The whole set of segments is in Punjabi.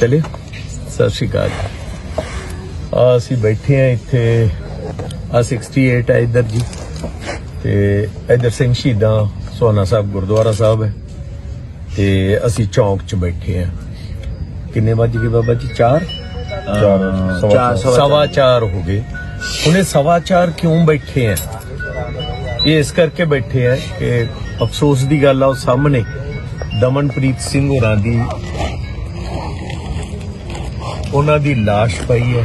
ਚਲੇ ਸਤਿ ਸ਼੍ਰੀ ਅਕਾਲ। ਆ ਅਸੀਂ ਬੈਠੇ ਆ ਇੱਥੇ ਆ 68 ਹੈ ਇੱਧਰ ਜੀ। ਤੇ ਇੱਧਰ ਸਿੰਘ ਸ਼ਹੀਦਾਂ ਸੋਨਾ ਸਾਹਿਬ ਗੁਰਦੁਆਰਾ ਸਾਹਿਬ ਹੈ। ਤੇ ਅਸੀਂ ਚੌਂਕ 'ਚ ਬੈਠੇ ਆ ਕਿੰਨੇ ਵੱਜ ਗਏ ਬਾਬਾ ਜੀ? 4 ਚਾਰ, ਸਵਾ ਸਵਾ 4 ਹੋ ਗਏ। ਹੁਣੇ ਸਵਾ 4 ਕਿਉਂ ਬੈਠੇ ਆ ਇਹ ਇਸ ਕਰਕੇ ਬੈਠੇ ਆ ਕਿ ਅਫਸੋਸ ਦੀ ਗੱਲ ਆ ਉਹ ਸਾਹਮਣੇ ਦਮਨਪ੍ਰੀਤ ਸਿੰਘ ਹੋਰਾਂ ਦੀ ਉਹਨਾਂ ਦੀ লাশ ਪਈ ਹੈ।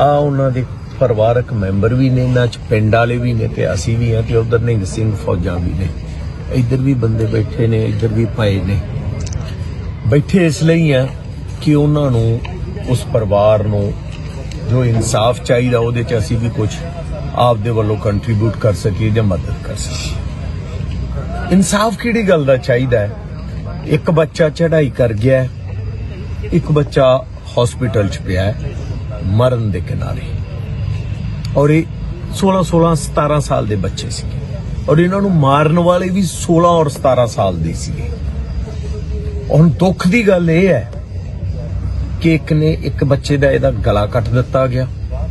ਆ ਉਹਨਾਂ ਦੇ ਪਰਿਵਾਰਕ ਮੈਂਬਰ ਵੀ ਨੇ, ਇਹਨਾਂ ਚ ਪਿੰਡ ਵਾਲੇ ਵੀ ਨੇ ਤੇ ਅਸੀਂ ਵੀ ਆ ਤੇ ਉਧਰ ਨਿੰਗ ਸਿੰਘ ਫੌਜਾਂ ਵੀ ਨੇ। ਇੱਧਰ ਵੀ ਬੰਦੇ ਬੈਠੇ ਨੇ, ਇੱਧਰ ਵੀ ਪਏ ਨੇ। ਬੈਠੇ ਇਸ ਲਈ ਆ ਕਿ ਉਹਨਾਂ ਨੂੰ, ਉਸ ਪਰਿਵਾਰ ਨੂੰ ਜੋ ਇਨਸਾਫ ਚਾਹੀਦਾ ਉਹਦੇ ਚ ਅਸੀਂ ਵੀ ਕੁਝ ਆਪਦੇ ਵੱਲੋਂ ਕੰਟਰੀਬਿਊਟ ਕਰ ਸਕੀਏ ਜਾਂ ਮਦਦ ਕਰ ਸਕੀਏ। ਇਨਸਾਫ ਕਿਹੜੀ ਗੱਲ ਦਾ ਚਾਹੀਦਾ ਹੈ? ਇੱਕ ਬੱਚਾ ਚੜ੍ਹਾਈ ਕਰ ਗਿਆ ਇੱਕ ਬੱਚਾ ਹਸਪੀਟਲ 'ਚ ਪਿਆ ਹੈ, ਮਰਨ ਦੇ ਕਿਨਾਰੇ। ਔਰ ਇਹ 16 16 17 ਸਾਲ ਦੇ ਬੱਚੇ ਸੀਗੇ। ਔਰ ਇਹਨਾਂ ਨੂੰ ਮਾਰਨ ਵਾਲੇ ਵੀ 16 ਔਰ 17 ਸਾਲ ਦੇ ਸੀਗੇ। ਹੁਣ ਦੁੱਖ ਦੀ ਗੱਲ ਇਹ ਹੈ ਕਿ ਇੱਕ ਨੇ ਇੱਕ ਬੱਚੇ ਦਾ ਇਹਦਾ ਗਲਾ ਕੱਟ ਦਿੱਤਾ ਗਿਆ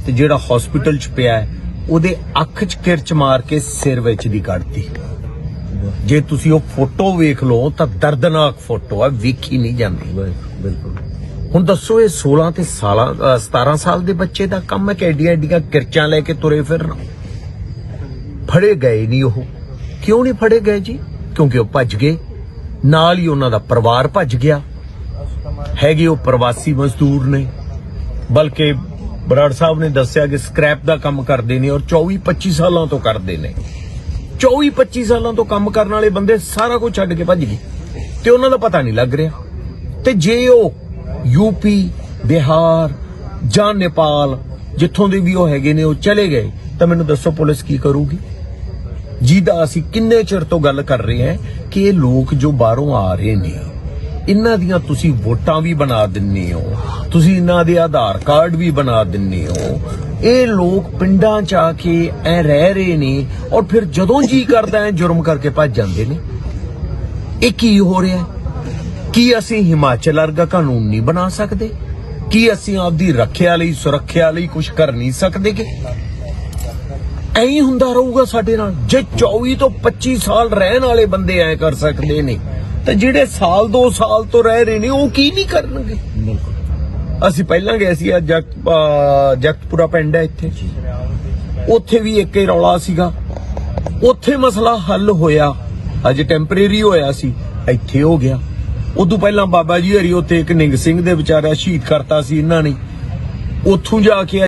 ਤੇ ਜਿਹੜਾ ਹਸਪੀਟਲ 'ਚ ਪਿਆ ਹੈ, ਉਹਦੇ ਅੱਖ 'ਚ ਕਿਰਚ ਮਾਰ ਕੇ ਸਿਰ ਵਿੱਚ ਦੀ ਕੱਢਤੀ। ਜੇ ਤੁਸੀਂ ਉਹ ਫੋਟੋ ਵੇਖ ਲਓ ਤਾਂ ਦਰਦਨਾਕ ਫੋਟੋ ਆ, ਵੇਖੀ ਨਹੀਂ ਜਾਂਦੀ। ਬਿਲਕੁਲ। ਹੁਣ ਦੱਸੋ ਇਹ 16 ਤੇ ਸਾਲਾਂ ਅ, 17 ਸਾਲ ਦੇ ਬੱਚੇ ਦਾ ਕੰਮ ਹੈ ਕਿ ਐਡੀਆਂ ਐਡੀਆਂ ਕਿਰਚਾਂ ਲੈ ਕੇ ਤੁਰੇ ਫਿਰਨਾ ਫੜੇ ਗਏ ਨਹੀਂ ਉਹ। ਕਿਉਂ ਨਹੀਂ ਫੜੇ ਗਏ ਜੀ? ਕਿਉਂਕਿ ਉਹ ਭੱਜ ਗਏ। ਨਾਲ ਹੀ ਉਹਨਾਂ ਦਾ ਪਰਿਵਾਰ ਭੱਜ ਗਿਆ। ਹੈਗੇ ਉਹ ਪ੍ਰਵਾਸੀ ਮਜ਼ਦੂਰ ਨੇ। ਬਲਕਿ ਬਰਾੜ ਸਾਹਿਬ ਨੇ ਦੱਸਿਆ ਕਿ ਸਕ੍ਰੈਪ ਦਾ ਕੰਮ ਕਰਦੇ ਨੇ ਔਰ 24 25 ਸਾਲਾਂ ਤੋਂ ਕਰਦੇ ਨੇ। 24 25 ਸਾਲਾਂ ਤੋਂ ਕੰਮ ਕਰਨ ਵਾਲੇ ਬੰਦੇ ਸਾਰਾ ਕੁਝ ਛੱਡ ਕੇ ਭੱਜ ਗਏ। ਤੇ ਉਹਨਾਂ ਦਾ ਪਤਾ ਨਹੀਂ ਲੱਗ ਰਿਹਾ। ਤੇ ਜੇ ਉਹ ਯੂਪੀ ਬਿਹਾਰ ਜਾਂ ਨੇਪਾਲ ਜਿੱਥੋਂ ਦੇ ਵੀ ਉਹ ਹੈਗੇ ਨੇ, ਉਹ ਚਲੇ ਗਏ। ਤਾਂ ਮੈਨੂੰ ਦੱਸੋ ਪੁਲਿਸ ਕੀ ਕਰੂਗੀ? ਜਿਹਦਾ ਅਸੀਂ ਕਿੰਨੇ ਚਿਰ ਤੋਂ ਗੱਲ ਕਰ ਰਹੇ ਹਾਂ ਕਿ ਇਹ ਲੋਕ ਜੋ ਬਾਹਰੋਂ ਆ ਰਹੇ ਨੇ, ਇਹਨਾਂ ਦੀਆਂ ਤੁਸੀਂ ਵੋਟਾਂ ਵੀ ਬਣਾ ਦਿੰਨੇ ਹੋ, ਤੁਸੀਂ ਇਹਨਾਂ ਦੇ ਆਧਾਰ ਕਾਰਡ ਵੀ ਬਣਾ ਦਿੰਨੇ ਹੋ। ਇਹ ਲੋਕ ਪਿੰਡਾਂ ਚ ਆ ਕੇ ਐ ਰਹਿ ਰਹੇ ਨੇ ਔਰ ਫਿਰ ਜਦੋਂ ਜੀ ਕਰਦਾ ਹੈ ਜੁਰਮ ਕਰਕੇ ਭੱਜ ਜਾਂਦੇ ਨੇ। ਇਹ ਕੀ ਹੋ ਰਿਹਾ? ਹੈ ਕੀ ਅਸੀਂ ਹਿਮਾਚਲ ਵਰਗਾ ਕਾਨੂੰਨ ਨਹੀਂ ਬਣਾ ਸਕਦੇ? ਕੀ ਅਸੀਂ ਆਪਦੀ ਰੱਖਿਆ ਲਈ ਸੁਰੱਖਿਆ ਲਈ ਕੁਝ ਕਰ ਨਹੀਂ ਸਕਦੇ ਕਿ? ਐਂ ਹੁੰਦਾ ਰਹੂਗਾ ਸਾਡੇ ਨਾਲ। ਜੇ 24 ਤੋਂ 25 ਸਾਲ ਰਹਿਣ ਵਾਲੇ ਬੰਦੇ ਐ ਕਰ ਸਕਦੇ ਨੇ ਤਾਂ ਜਿਹੜੇ ਸਾਲ 2 ਸਾਲ ਤੋਂ ਰਹਿ ਰਹੇ ਨੇ ਉਹ ਕੀ ਨਹੀਂ ਕਰਨਗੇ? ਅਸੀਂ ਪਹਿਲਾਂ ਗਏ ਸੀ ਅਹ ਜਗਤਪੁਰਾ ਪਿੰਡ ਹੈ ਇੱਥੇ। ਉੱਥੇ ਵੀ ਇੱਕ ਹੀ ਰੌਲਾ ਸੀਗਾ। ਉੱਥੇ ਮਸਲਾ ਹੱਲ ਹੋਇਆ। ਅਜੇ ਟੈਂਪਰੇਰੀ ਹੋਇਆ ਸੀ। ਇੱਥੇ ਹੋ ਗਿਆ। ਉਦੋਂ ਪਹਿਲਾਂ ਬਾਬਾ ਜੀ ਹਰੀ ਉੱਥੇ ਇੱਕ ਨਿੰਗ ਸਿੰਘ ਦੇ ਵਿਚਾਰਾ ਸ਼ਹੀਦ ਕਰਤਾ ਸੀ, ਇਹਨਾਂ ਨੇ। ਉੱਥੋਂ ਜਾ ਕੇ